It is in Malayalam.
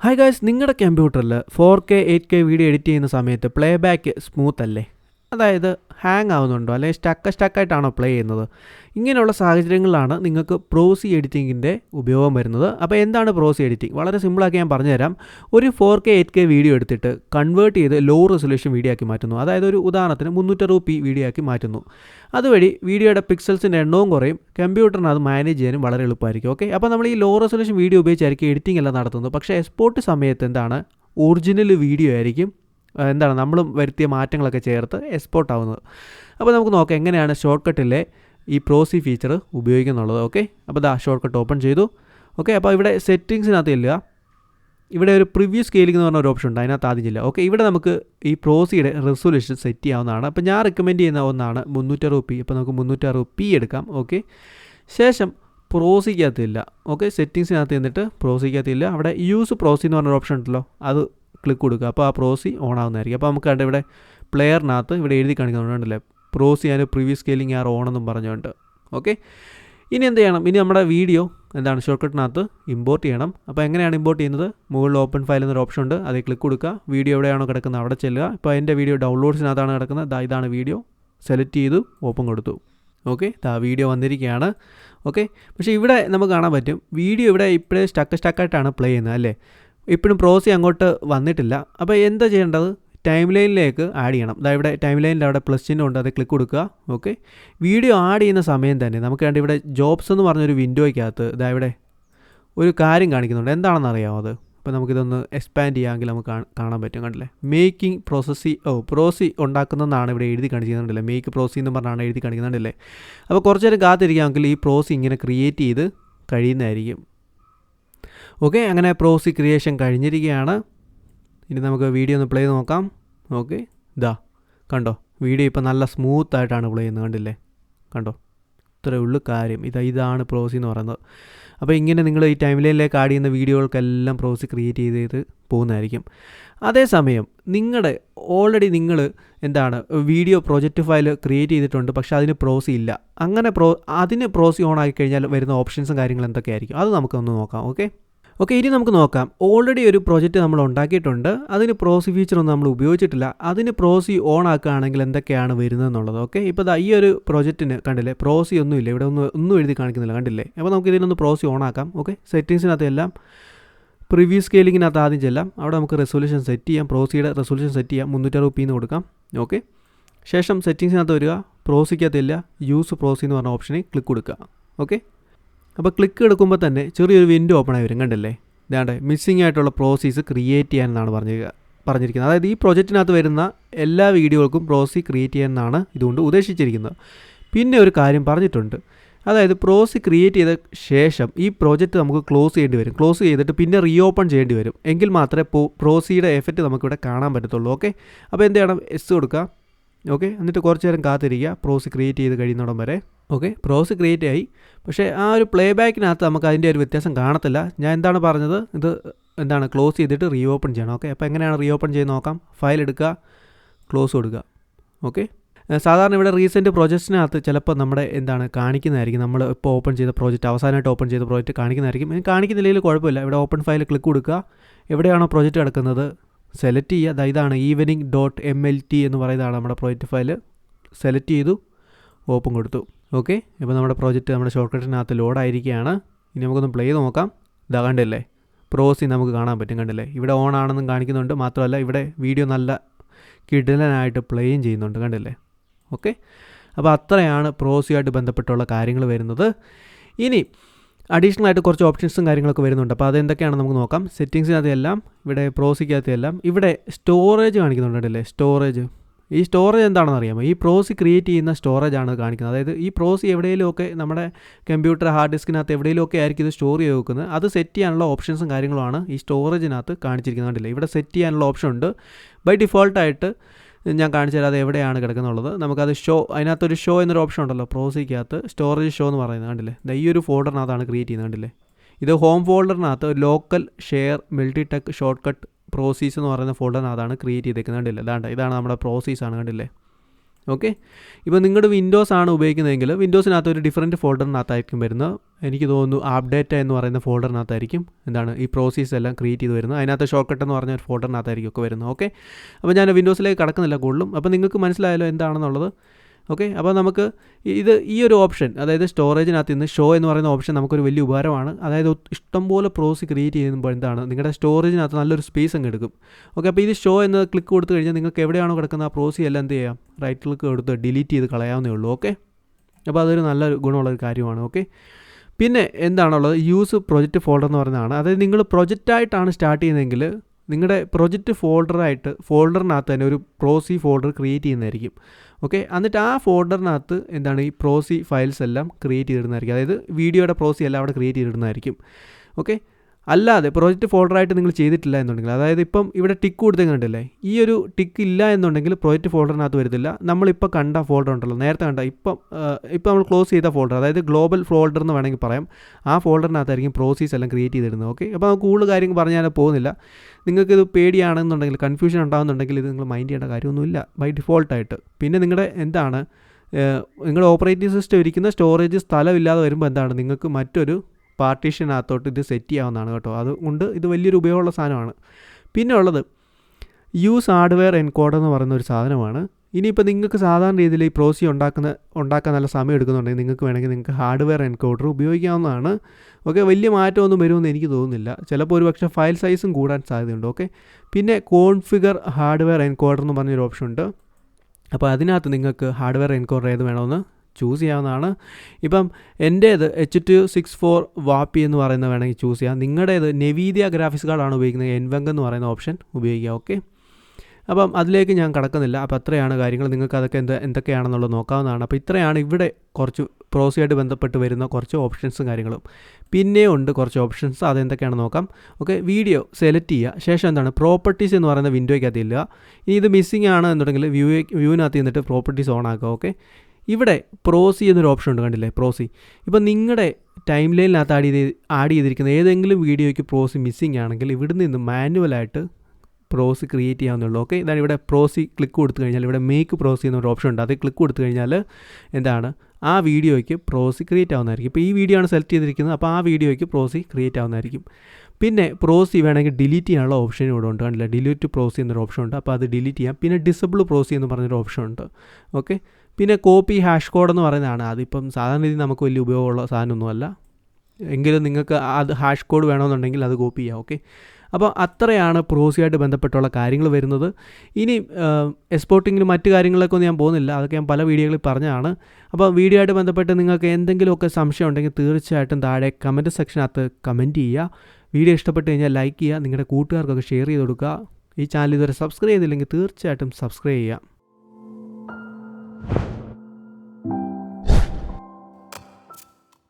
ഹായ് ഗായ്സ് നിങ്ങളുടെ കമ്പ്യൂട്ടറിൽ four K eight K video edit ചെയ്യുന്ന സമയത്ത് പ്ലേ ബാക്ക് സ്മൂത്ത് അല്ലേ? അതായത് ഹാങ് ആവുന്നുണ്ടോ? അല്ലെങ്കിൽ സ്റ്റക്ക് സ്റ്റക്കായിട്ടാണോ പ്ലേ ചെയ്യുന്നത്? ഇങ്ങനെയുള്ള സാഹചര്യങ്ങളിലാണ് നിങ്ങൾക്ക് പ്രോസി എഡിറ്റിങ്ങിന്റെ ഉപയോഗം വരുന്നത്. അപ്പോൾ എന്താണ് പ്രോസി എഡിറ്റിംഗ് വളരെ സിമ്പിളാക്കി ഞാൻ പറഞ്ഞുതരാം. ഒരു four K eight K video എടുത്തിട്ട് കൺവേർട്ട് ചെയ്ത് ലോ റെസൊല്യൂഷൻ വീഡിയോ ആക്കി മാറ്റുന്നു. അതായത് ഒരു ഉദാഹരണത്തിന് മുന്നൂറ്ററുപത് പി വീഡിയോ ആക്കി മാറ്റുന്നു. അതുവഴി വീഡിയോയുടെ പിക്സൽസിന്റെ എണ്ണവും കുറയും. കമ്പ്യൂട്ടറിന് അത് മാനേജ് ചെയ്യാനും വളരെ എളുപ്പമായിരിക്കും. ഓക്കെ അപ്പോൾ നമ്മൾ ഈ ലോ റെസൊല്യൂഷൻ വീഡിയോ ഉപയോഗിച്ചായിരിക്കും എഡിറ്റിംഗ് എല്ലാം നടത്തുന്നത്. പക്ഷേ എക്സ്പോർട്ട് സമയത്ത് എന്താണ്? ഒറിജിനൽ വീഡിയോ ആയിരിക്കും. എന്താണ് നമ്മളും വരുത്തിയ മാറ്റങ്ങളൊക്കെ ചേർത്ത് എക്സ്പോർട്ട് ആവുന്നത്. അപ്പോൾ നമുക്ക് നോക്കാം എങ്ങനെയാണ് ഷോർട്ട് കട്ടിലെ ഈ പ്രോസി ഫീച്ചർ ഉപയോഗിക്കുന്നുള്ളത്. ഓക്കെ അപ്പോൾ ദാ ഷോർട്ട് കട്ട് ഓപ്പൺ ചെയ്തു. ഓക്കെ അപ്പോൾ ഇവിടെ സെറ്റിങ്സിനകത്ത് ഇല്ല ഇവിടെ ഒരു പ്രിവ്യൂ സ്കെയിലിംഗ് എന്ന് പറഞ്ഞ ഒരു ഓപ്ഷൻ ഉണ്ട്. അതിനകത്ത് ആദ്യം ഇല്ല ഓക്കെ ഇവിടെ നമുക്ക് ഈ പ്രോസിയുടെ റെസൊല്യൂഷൻ സെറ്റ് ചെയ്യാവുന്നതാണ്. അപ്പോൾ ഞാൻ റെക്കമെൻഡ് ചെയ്യുന്ന ഒന്നാണ് മുന്നൂറ്ററുപത് പി അപ്പോൾ നമുക്ക് മുന്നൂറ്ററുപത് പി എടുക്കാം. ഓക്കെ ശേഷം പ്രോസിക്കകത്തില്ല ഓക്കെ സെറ്റിങ്സിനകത്ത് ചെന്നിട്ട് പ്രോസിക്കകത്തില്ല അവിടെ യൂസ് പ്രോസി എന്ന് പറഞ്ഞൊരു ഓപ്ഷൻ ഉണ്ടല്ലോ. അത് ക്ലിക്ക് കൊടുക്കുക. അപ്പോൾ ആ പ്രോസി ഓൺ ആവുന്നതായിരിക്കും അപ്പോൾ നമുക്ക് കണ്ട ഇവിടെ പ്ലെയറിനകത്ത് ഇവിടെ എഴുതി കാണിക്കുന്നുണ്ടല്ലേ proxy and previous scaling are on എന്നും പറഞ്ഞുകൊണ്ട്. ഓക്കെ ഇനി എന്ത് ചെയ്യണം? ഇനി നമ്മുടെ വീഡിയോ എന്താണ്? ഷോർട്ട് കട്ടിനകത്ത് ഇമ്പോർട്ട് ചെയ്യണം. അപ്പോൾ എങ്ങനെയാണ് ഇമ്പോർട്ട് ചെയ്യുന്നത്? മുകളിൽ ഓപ്പൺ ഫയൽ എന്നൊരു ഓപ്ഷൻ ഉണ്ട്. അതിൽ ക്ലിക്ക് കൊടുക്കുക. വീഡിയോ എവിടെയാണോ കിടക്കുന്നത്? അവിടെ ചെല്ലുക. ഇപ്പോൾ എന്റെ വീഡിയോ ഡൗൺലോഡ്സിനകത്താണ് കിടക്കുന്നത്. ഇതാണ് വീഡിയോ സെലക്ട് ചെയ്തു ഓപ്പൺ കൊടുത്തു. ഓക്കെ ദാ വീഡിയോ വന്നിരിക്കുകയാണ്. ഓക്കെ പക്ഷേ ഇവിടെ നമുക്ക് കാണാൻ പറ്റും. വീഡിയോ ഇവിടെ ഇപ്പോഴേ സ്റ്റക്ക് സ്റ്റക്കായിട്ടാണ് പ്ലേ ചെയ്യുന്നത്. അല്ലേ? ഇപ്പോഴും പ്രോസി അങ്ങോട്ട് വന്നിട്ടില്ല. അപ്പോൾ എന്താ ചെയ്യേണ്ടത്? ടൈം ലൈനിലേക്ക് ആഡ് ചെയ്യണം. അതായത് ഇവിടെ ടൈം ലൈനിൽ അവിടെ പ്ലസ് ചിഹ്നം ഉണ്ട്. അത് ക്ലിക്ക് കൊടുക്കുക. ഓക്കെ വീഡിയോ ആഡ് ചെയ്യുന്ന സമയം തന്നെ നമുക്ക് വേണ്ട ഇവിടെ ജോബ്സ് എന്ന് പറഞ്ഞൊരു വിൻഡോയ്ക്കകത്ത് ഇതാ ഇവിടെ ഒരു കാര്യം കാണിക്കുന്നുണ്ട്. എന്താണെന്ന് അറിയാമോ അത്? അപ്പോൾ നമുക്കിതൊന്ന് എക്സ്പാൻഡ് ചെയ്യാമെങ്കിൽ നമുക്ക് കാണാൻ പറ്റും. കണ്ടില്ലേ? മേക്കിംഗ് പ്രോസസ്സി ഓ പ്രോസി ഉണ്ടാക്കുന്നതെന്നാണ് ഇവിടെ എഴുതി കാണിക്കുന്നുണ്ടല്ലേ മേക്ക് പ്രോസി എന്ന് പറഞ്ഞാണ് എഴുതി കാണിക്കുന്നുണ്ടല്ലേ അപ്പോൾ കുറച്ച് നേരം കാത്തിരിക്കാമെങ്കിൽ ഈ പ്രോസി ഇങ്ങനെ ക്രിയേറ്റ് ചെയ്ത് കഴിയുന്നതായിരിക്കും. ഓക്കെ അങ്ങനെ പ്രോസി ക്രിയേഷൻ കഴിഞ്ഞിരിക്കുകയാണ്. ഇനി നമുക്ക് വീഡിയോ ഒന്ന് പ്ലേ നോക്കാം. ഓക്കെ ഇതാ കണ്ടോ? വീഡിയോ ഇപ്പോൾ നല്ല സ്മൂത്ത് ആയിട്ടാണ് പ്ലേ ചെയ്യുന്നത് കണ്ടില്ലേ? കണ്ടോ? ഇത്രയേ ഉള്ളൂ കാര്യം. ഇതാ ഇതാണ് പ്രോസി എന്ന് പറയുന്നത്. അപ്പോൾ ഇങ്ങനെ നിങ്ങൾ ഈ ടൈം ലൈനിലേക്ക് ആഡ് ചെയ്യുന്ന വീഡിയോകൾക്കെല്ലാം പ്രോസി ക്രിയേറ്റ് ചെയ്ത് ചെയ്ത് പോകുന്നതായിരിക്കും. അതേസമയം നിങ്ങളുടെ ഓൾറെഡി നിങ്ങൾ എന്താണ് വീഡിയോ പ്രൊജക്റ്റ് ഫയൽ ക്രിയേറ്റ് ചെയ്തിട്ടുണ്ട് പക്ഷേ അതിന് പ്രോസി ഇല്ല. അങ്ങനെ പ്രോ അതിന് പ്രോസി ഓൺ ആക്കി കഴിഞ്ഞാൽ വരുന്ന ഓപ്ഷൻസും കാര്യങ്ങളും എന്തൊക്കെയായിരിക്കും? അത് നമുക്കൊന്ന് നോക്കാം ഓക്കെ? ഓക്കെ ഇനി നമുക്ക് നോക്കാം. ഓൾറെഡി ഒരു പ്രോജക്റ്റ് നമ്മൾ ഉണ്ടാക്കിയിട്ടുണ്ട്. അതിന് പ്രോസി ഫീച്ചറൊന്നും നമ്മൾ ഉപയോഗിച്ചിട്ടില്ല. അതിന് പ്രോസി ഓൺ ആക്കുകയാണെങ്കിൽ എന്തൊക്കെയാണ് വരുന്നതെന്നുള്ളത്. ഓക്കെ ഇപ്പോൾ ഈ ഒരു പ്രോജക്റ്റിന് കണ്ടില്ലേ? പ്രോസി ഒന്നുമില്ല ഇവിടെ ഒന്നും ഒന്നും എഴുതി കാണിക്കുന്നില്ല. കണ്ടില്ലേ? അപ്പോൾ നമുക്ക് ഇതിനൊന്ന് പ്രോസി ഓൺ ആക്കാം. ഓക്കെ സെറ്റിങ്സിനകത്ത് എല്ലാം പ്രിവ്യൂ സ്കെയിലിങ്ങിനകത്ത് ആദ്യം ചെല്ലാം. അവിടെ നമുക്ക് റെസൊല്യൂഷൻ സെറ്റ് ചെയ്യാം. പ്രോസിയുടെ റെസൊല്യൂഷൻ സെറ്റ് ചെയ്യാം. മുന്നൂറ്ററുപത് പിന്ന് കൊടുക്കാം. ഓക്കെ ശേഷം സെറ്റിങ്സിനകത്ത് വരിക. പ്രോസിക്കകത്തില്ല യൂസ് പ്രോസി എന്ന് പറഞ്ഞ ഓപ്ഷനിൽ ക്ലിക്ക് കൊടുക്കുക. ഓക്കെ അപ്പോൾ ക്ലിക്ക് എടുക്കുമ്പോൾ തന്നെ ചെറിയൊരു വിൻഡോ ഓപ്പൺ ആയി വരും കണ്ടല്ലേ? ഇതാണ്ട് മിസ്സിംഗ് ആയിട്ടുള്ള പ്രോസീസ് ക്രിയേറ്റ് ചെയ്യാനെന്നാണ് പറഞ്ഞ പറഞ്ഞിരിക്കുന്നത്. അതായത് ഈ പ്രൊജക്റ്റിനകത്ത് വരുന്ന എല്ലാ വീഡിയോകൾക്കും പ്രോസി ക്രിയേറ്റ് ചെയ്യാനെന്നാണ് ഇതുകൊണ്ട് ഉദ്ദേശിച്ചിരിക്കുന്നത്. പിന്നെ ഒരു കാര്യം പറഞ്ഞിട്ടുണ്ട്. അതായത് പ്രോസി ക്രിയേറ്റ് ചെയ്ത ശേഷം ഈ പ്രോജക്റ്റ് നമുക്ക് ക്ലോസ് ചെയ്യേണ്ടി വരും. ക്ലോസ് ചെയ്തിട്ട് പിന്നെ റീ ഓപ്പൺ ചെയ്യേണ്ടി വരും. എങ്കിൽ മാത്രമേ പ്രോസിയുടെ എഫക്റ്റ് നമുക്കിവിടെ കാണാൻ പറ്റത്തുള്ളൂ ഓക്കെ അപ്പോൾ എന്ത് ചെയ്യണം എസ് കൊടുക്കുക ഓക്കെ എന്നിട്ട് കുറച്ച് നേരം കാത്തിരിക്കുക. പ്രോസി ക്രിയേറ്റ് ചെയ്ത് കഴിയുന്നിടം വരെ. ഓക്കെ പ്രോസ് ക്രിയേറ്റ് ആയി. പക്ഷേ ആ ഒരു പ്ലേ ബാക്കിനകത്ത് നമുക്ക് അതിന്റെ ഒരു വ്യത്യാസം കാണത്തില്ല. ഞാൻ എന്താണ് പറഞ്ഞത്? ഇത് എന്താണ് ക്ലോസ് ചെയ്തിട്ട് റീ ഓപ്പൺ ചെയ്യണം. ഓക്കെ അപ്പോൾ എങ്ങനെയാണ് റീ ഓപ്പൺ ചെയ്ത് നോക്കാം? ഫയൽ എടുക്കുക ക്ലോസ് കൊടുക്കുക. ഓക്കെ സാധാരണ ഇവിടെ റീസെന്റ് പ്രോജക്ട്സിനകത്ത് ചിലപ്പോൾ നമ്മുടെ എന്താണ് കാണിക്കുന്നതായിരിക്കും. നമ്മൾ ഇപ്പോൾ ഓപ്പൺ ചെയ്ത പ്രോജക്റ്റ് അവസാനമായിട്ട് ഓപ്പൺ ചെയ്ത പ്രോജക്റ്റ് കാണിക്കുന്നതായിരിക്കും. ഇനി കാണിക്കുന്നില്ലെങ്കിൽ കുഴപ്പമില്ല. ഇവിടെ ഓപ്പൺ ഫയൽ ക്ലിക്ക് കൊടുക്കുക. എവിടെയാണോ പ്രോജക്റ്റ് കിടക്കുന്നത്? സെലക്ട് ചെയ്യുക. അതായത് ഇതാണ് evening dot M L T എന്ന് പറയുന്നതാണ് നമ്മുടെ പ്രോജക്റ്റ് ഫയൽ സെലക്ട് ചെയ്തു ഓപ്പൺ കൊടുത്തു. ഓക്കെ ഇപ്പോൾ നമ്മുടെ പ്രോജക്റ്റ് നമ്മുടെ ഷോർട്ട് കട്ടിനകത്ത് ലോഡായിരിക്കുകയാണ്. ഇനി നമുക്കൊന്ന് പ്ലേ നോക്കാം. ഇതാ കണ്ടില്ലേ? പ്രോസി നമുക്ക് കാണാൻ പറ്റും കണ്ടില്ലേ? ഇവിടെ ഓൺ ആണെന്നും കാണിക്കുന്നുണ്ട്. മാത്രമല്ല ഇവിടെ വീഡിയോ നല്ല കിടലനായിട്ട് പ്ലേയും ചെയ്യുന്നുണ്ട് കണ്ടില്ലേ? ഓക്കെ അപ്പോൾ അത്രയാണ് പ്രോസിയുമായിട്ട് ബന്ധപ്പെട്ടുള്ള കാര്യങ്ങൾ വരുന്നത്. ഇനി അഡീഷണൽ ആയിട്ട് കുറച്ച് ഓപ്ഷൻസും കാര്യങ്ങളൊക്കെ വരുന്നുണ്ട്. അപ്പോൾ അതെന്തൊക്കെയാണെന്ന് നമുക്ക് നോക്കാം. സെറ്റിങ്സിനകത്ത് എല്ലാം ഇവിടെ പ്രോസിക്കകത്ത് എല്ലാം ഇവിടെ സ്റ്റോറേജ് കാണിക്കുന്നുണ്ട് കാണിക്കുന്നുണ്ടല്ലേ സ്റ്റോറേജ് ഈ സ്റ്റോറേജ് എന്താണെന്ന് അറിയാമോ? ഈ പ്രോസി ക്രിയേറ്റ് ചെയ്യുന്ന സ്റ്റോറേജ് ആണ് കാണിക്കുന്നത്. അതായത് ഈ പ്രോസി എവിടെയെങ്കിലുമൊക്കെ നമ്മുടെ കമ്പ്യൂട്ടർ ഹാർഡ് ഡിസ്കിനകത്ത് എവിടെയെങ്കിലുമൊക്കെ ആയിരിക്കും ഇത് സ്റ്റോർ ചെയ്ത് വെക്കുന്നത്. അത് സെറ്റ് ചെയ്യാനുള്ള ഓപ്ഷൻസും കാര്യങ്ങളുമാണ് ഈ സ്റ്റോറേജിനകത്ത് കാണിച്ചിരിക്കുന്നത് കണ്ടില്ല? ഇവിടെ സെറ്റ് ചെയ്യാനുള്ള ഓപ്ഷൻ ഉണ്ട്. ബൈ ഡിഫോൾട്ടായിട്ട് ഞാൻ കാണിച്ചു തരാം അത് എവിടെയാണ് കിടക്കുന്നുള്ളത്. നമുക്കത് ഷോ അതിനകത്തൊരു ഷോ എന്നൊരു ഓപ്ഷൻ ഉണ്ടല്ലോ പ്രോസിക്കകത്ത് സ്റ്റോറേജ് ഷോ എന്ന് പറയുന്നത് കണ്ടില്ലേ? ഈ ഒരു ഫോൾഡറിനകത്താണ് ക്രിയേറ്റ് ചെയ്യുന്നത് കണ്ടില്ലേ? ഇത് home ഫോൾഡറിനകത്ത് local share multi tech short cut proxies എന്ന് പറയുന്ന ഫോൾഡറിനകത്താണ് ക്രിയേറ്റ് ചെയ്തേക്കുന്നത് കണ്ടില്ലേ? അതാണ്ട് ഇതാണ് നമ്മുടെ പ്രോസീസ് ആണ് കണ്ടില്ലേ? ഓക്കെ ഇപ്പോൾ നിങ്ങളുടെ വിൻഡോസ് ആണ് ഉപയോഗിക്കുന്നതെങ്കിൽ വിൻഡോസിനകത്ത് ഒരു ഡിഫറന്റ് ഫോൾഡറിനകത്തായിരിക്കും വരുന്നത്. എനിക്ക് തോന്നുന്നു അപ്ഡേറ്റ് എന്ന് പറയുന്ന ഫോൾഡറിനകത്തായിരിക്കും എന്താണ് ഈ പ്രോസീസ് എല്ലാം ക്രിയേറ്റ് ചെയ്ത് വരുന്നത്. അതിനകത്ത് ഷോർട്ട് കട്ട് എന്ന് പറഞ്ഞ ഒരു ഫോൾഡറിനകത്തായിരിക്കും ഒക്കെ വരുന്നത്. ഓക്കെ അപ്പോൾ ഞാൻ വിൻഡോസിലേക്ക് കടക്കുന്നില്ല കൂടുതലും. അപ്പോൾ നിങ്ങൾക്ക് മനസ്സിലായാലോ എന്താണെന്നുള്ളത്? ഓക്കെ? അപ്പോൾ നമുക്ക് ഇത് ഈ ഒരു ഓപ്ഷൻ അതായത് സ്റ്റോറേജിനകത്ത് നിന്ന് ഷോ എന്ന് പറയുന്ന ഓപ്ഷൻ നമുക്കൊരു വലിയ ഉപകാരമാണ്. അതായത് ഇഷ്ടംപോലെ പ്രോസ് ക്രിയേറ്റ് ചെയ്യുമ്പോൾ എന്താണ്? നിങ്ങളുടെ സ്റ്റോറേജിനകത്ത് നല്ലൊരു സ്പേസ് അങ്ങ് എടുക്കും. ഓക്കെ? അപ്പോൾ ഇത് ഷോ എന്ന് ക്ലിക്ക് കൊടുത്തു കഴിഞ്ഞാൽ നിങ്ങൾക്ക് എവിടെയാണോ കിടക്കുന്ന ആ പ്രോസി എല്ലാം എന്ത് ചെയ്യാം? റൈറ്റ് ക്ലിക്ക് കൊടുത്ത് ഡിലീറ്റ് ചെയ്ത് കളയാവുന്നേ ഉള്ളൂ. ഓക്കെ? അപ്പോൾ അതൊരു നല്ല ഗുണമുള്ളൊരു കാര്യമാണ്. ഓക്കെ? പിന്നെ എന്താണുള്ളത്? യൂസ് പ്രൊജക്റ്റ് ഫോൾഡർ എന്ന് പറയുന്നതാണ്. അതായത് നിങ്ങൾ പ്രൊജക്റ്റായിട്ടാണ് സ്റ്റാർട്ട് ചെയ്യുന്നതെങ്കിൽ നിങ്ങളുടെ പ്രൊജക്റ്റ് ഫോൾഡറായിട്ട് ഫോൾഡറിനകത്ത് തന്നെ ഒരു പ്രോസി ഫോൾഡർ ക്രിയേറ്റ് ചെയ്യുന്നതായിരിക്കും. ഓക്കെ? എന്നിട്ട് ആ ഫോൾഡറിനകത്ത് എന്താണ് ഈ പ്രോസി ഫയൽസ് എല്ലാം ക്രിയേറ്റ് ചെയ്തിടുന്നതായിരിക്കും. അതായത് വീഡിയോയുടെ പ്രോസി എല്ലാം അവിടെ ക്രിയേറ്റ് ചെയ്തിടുന്നതായിരിക്കും. ഓക്കെ? അല്ലാതെ പ്രോജക്റ്റ് ഫോൾഡറായിട്ട് നിങ്ങൾ ചെയ്തിട്ടില്ല എന്നുണ്ടെങ്കിൽ അതായത് ഇപ്പം ഇവിടെ ടിക്ക് കൊടുത്തേ ഈ ഒരു ടിക്ക് ഇല്ല എന്നുണ്ടെങ്കിൽ പ്രോജക്റ്റ് ഫോൾഡറിനകത്ത് വരത്തില്ല നമ്മളിപ്പോൾ കണ്ട ഫോൾഡർ ഉണ്ടല്ലോ. നേരത്തെ കണ്ട ഇപ്പം ഇപ്പം നമ്മൾ ക്ലോസ് ചെയ്ത ഫോൾഡർ അതായത് ഗ്ലോബൽ ഫോൾഡർ എന്ന് വേണമെങ്കിൽ പറയാം. ആ ഫോൾഡറിനകത്തായിരിക്കും പ്രോസീസ് എല്ലാം ക്രിയേറ്റ് ചെയ്തിരുന്നത്. ഓക്കെ അപ്പോൾ നമുക്ക് കൂടുതൽ കാര്യങ്ങൾ പറഞ്ഞാൽ പോകുന്നില്ല. നിങ്ങൾക്ക് ഇത് പേടിയാണെന്നുണ്ടെങ്കിൽ കൺഫ്യൂഷൻ ഉണ്ടാകുന്നുണ്ടെങ്കിൽ ഇത് നിങ്ങൾ മൈൻഡ് ചെയ്യേണ്ട കാര്യമൊന്നുമില്ല. ബൈ ഡിഫോൾട്ടായിട്ട് പിന്നെ നിങ്ങളുടെ എന്താണ് നിങ്ങളുടെ ഓപ്പറേറ്റിംഗ് സിസ്റ്റം ഇരിക്കുന്ന സ്റ്റോറേജ് സ്ഥലമില്ലാതെ വരുമ്പോൾ എന്താണ്? നിങ്ങൾക്ക് മറ്റൊരു പാർട്ടീഷനകത്തോട്ട് ഇത് സെറ്റ് ചെയ്യാവുന്നതാണ് കേട്ടോ. അതുകൊണ്ട് ഇത് വലിയൊരു ഉപയോഗമുള്ള സാധനമാണ്. പിന്നെ ഉള്ളത് യൂസ് ഹാർഡ്വെയർ എൻകോഡർ എന്ന് പറയുന്ന ഒരു സാധനമാണ്. ഇനിയിപ്പോൾ നിങ്ങൾക്ക് സാധാരണ രീതിയിൽ ഈ പ്രോസി ഉണ്ടാക്കുന്ന ഉണ്ടാക്കാൻ നല്ല സമയം എടുക്കുന്നുണ്ടെങ്കിൽ നിങ്ങൾക്ക് വേണമെങ്കിൽ നിങ്ങൾക്ക് ഹാർഡ്വെയർ എൻകോഡർ ഉപയോഗിക്കാവുന്നതാണ്. ഓക്കെ വലിയ മാറ്റമൊന്നും വരുമെന്ന് എനിക്ക് തോന്നുന്നില്ല. ചിലപ്പോൾ ഒരു പക്ഷേ ഫയൽ സൈസും കൂടാൻ സാധ്യതയുണ്ട്. ഓക്കെ പിന്നെ കോൺഫിഗർ ഹാർഡ്വെയർ എൻകോഡർ എന്ന് പറഞ്ഞൊരു ഓപ്ഷൻ ഉണ്ട്. അപ്പോൾ അതിനകത്ത് നിങ്ങൾക്ക് ഹാർഡ്വെയർ എൻകോഡർ ഏത് വേണമെന്ന് ചൂസ് ചെയ്യാവുന്നതാണ്. ഇപ്പം എന്റേത് H two six four VAAPI എന്ന് പറയുന്നത് വേണമെങ്കിൽ ചൂസ് ചെയ്യാം. നിങ്ങളുടേത് നെവീദിയ ഗ്രാഫിക്സ് കാർഡാണ് ഉപയോഗിക്കുന്നത്. എൻവെങ്ക് എന്ന് പറയുന്ന ഓപ്ഷൻ ഉപയോഗിക്കുക ഓക്കെ അപ്പം അതിലേക്ക് ഞാൻ കടക്കുന്നില്ല. അപ്പോൾ അത്രയാണ് കാര്യങ്ങൾ. നിങ്ങൾക്ക് അതൊക്കെ എന്ത് എന്തൊക്കെയാണെന്നുള്ളത് നോക്കാവുന്നതാണ്. അപ്പോൾ ഇത്രയാണ് ഇവിടെ കുറച്ച് പ്രോസിയായിട്ട് ബന്ധപ്പെട്ട് വരുന്ന കുറച്ച് ഓപ്ഷൻസും കാര്യങ്ങളും. പിന്നെ ഉണ്ട് കുറച്ച് ഓപ്ഷൻസ് അതെന്തൊക്കെയാണെന്ന് നോക്കാം. ഓക്കെ വീഡിയോ സെലക്ട് ചെയ്യുക. ശേഷം എന്താണ്? പ്രോപ്പർട്ടീസ് എന്ന് പറയുന്ന വിൻഡോയ്ക്കകത്ത് ഇല്ല ഇനി ഇത് മിസ്സിംഗ് ആണ് എന്നുണ്ടെങ്കിൽ വ്യൂ വ്യൂവിനകത്ത് നിന്നിട്ട് പ്രോപ്പർട്ടീസ് ഓൺ ആക്കുക. ഓക്കെ ഇവിടെ പ്രോസി എന്നൊരു ഓപ്ഷൻ ഉണ്ട് കണ്ടില്ലേ? പ്രോസി. ഇപ്പം നിങ്ങളുടെ ടൈം ലൈനിനകത്ത് ആഡ് ചെയ്ത് ആഡ് ചെയ്തിരിക്കുന്ന ഏതെങ്കിലും വീഡിയോയ്ക്ക് പ്രോസി മിസ്സിംഗ് ആണെങ്കിൽ ഇവിടെ നിന്ന് മാനുവലായിട്ട് പ്രോസി ക്രിയേറ്റ് ചെയ്യാവുന്നുള്ളൂ ഓക്കെ ഇതാണ് ഇവിടെ പ്രോസി ക്ലിക്ക് കൊടുത്തു കഴിഞ്ഞാൽ ഇവിടെ മേക്ക് പ്രോസി എന്നൊരു ഓപ്ഷൻ ഉണ്ട്. അത് ക്ലിക്ക് കൊടുത്തു കഴിഞ്ഞാൽ എന്താണ്? ആ വീഡിയോയ്ക്ക് പ്രോസി ക്രിയേറ്റ് ആവുന്നതായിരിക്കും. ഇപ്പോൾ ഈ വീഡിയോ ആണ് സെലക്ട് ചെയ്തിരിക്കുന്നത്. അപ്പോൾ ആ വീഡിയോയ്ക്ക് പ്രോസി ക്രിയേറ്റ് ആവുന്നതായിരിക്കും. പിന്നെ പ്രോസി വേണമെങ്കിൽ ഡിലീറ്റ് ചെയ്യാനുള്ള ഓപ്ഷൻ ഇവിടെ ഉണ്ട് കണ്ടില്ല? ഡിലീറ്റ് പ്രോസി എന്നൊരു ഓപ്ഷൻ ഉണ്ട്. അപ്പോൾ അത് ഡിലീറ്റ് ചെയ്യാം. പിന്നെ ഡിസബിൾ പ്രോസി എന്ന് പറഞ്ഞൊരു ഓപ്ഷൻ ഉണ്ട്. ഓക്കെ പിന്നെ കോപ്പി ഹാഷ് കോഡ് എന്ന് പറയുന്നതാണ്. അതിപ്പം സാധാരണ രീതിയിൽ നമുക്ക് വലിയ ഉപയോഗമുള്ള സാധനമൊന്നുമല്ല. എങ്കിലും നിങ്ങൾക്ക് അത് ഹാഷ് കോഡ് വേണമെന്നുണ്ടെങ്കിൽ അത് കോപ്പി ചെയ്യാം. ഓക്കെ? അപ്പോൾ അത്രയാണ് പ്രോസിയായിട്ട് ബന്ധപ്പെട്ടുള്ള കാര്യങ്ങൾ വരുന്നത്. ഇനി എക്സ്പോർട്ടിങ്ങിന് മറ്റു കാര്യങ്ങളിലൊക്കെ ഒന്നും ഞാൻ പോകുന്നില്ല. അതൊക്കെ ഞാൻ പല വീഡിയോകളിൽ പറഞ്ഞതാണ്. അപ്പോൾ വീഡിയോ ആയിട്ട് ബന്ധപ്പെട്ട് നിങ്ങൾക്ക് എന്തെങ്കിലുമൊക്കെ സംശയം ഉണ്ടെങ്കിൽ തീർച്ചയായിട്ടും താഴെ കമന്റ് സെക്ഷനകത്ത് കമന്റ് ചെയ്യുക. വീഡിയോ ഇഷ്ടപ്പെട്ട് കഴിഞ്ഞാൽ ലൈക്ക് ചെയ്യുക. നിങ്ങളുടെ കൂട്ടുകാർക്കൊക്കെ ഷെയർ ചെയ്ത് കൊടുക്കുക. ഈ ചാനൽ ഇതുവരെ സബ്സ്ക്രൈബ് ചെയ്തില്ലെങ്കിൽ തീർച്ചയായിട്ടും സബ്സ്ക്രൈബ് ചെയ്യുക.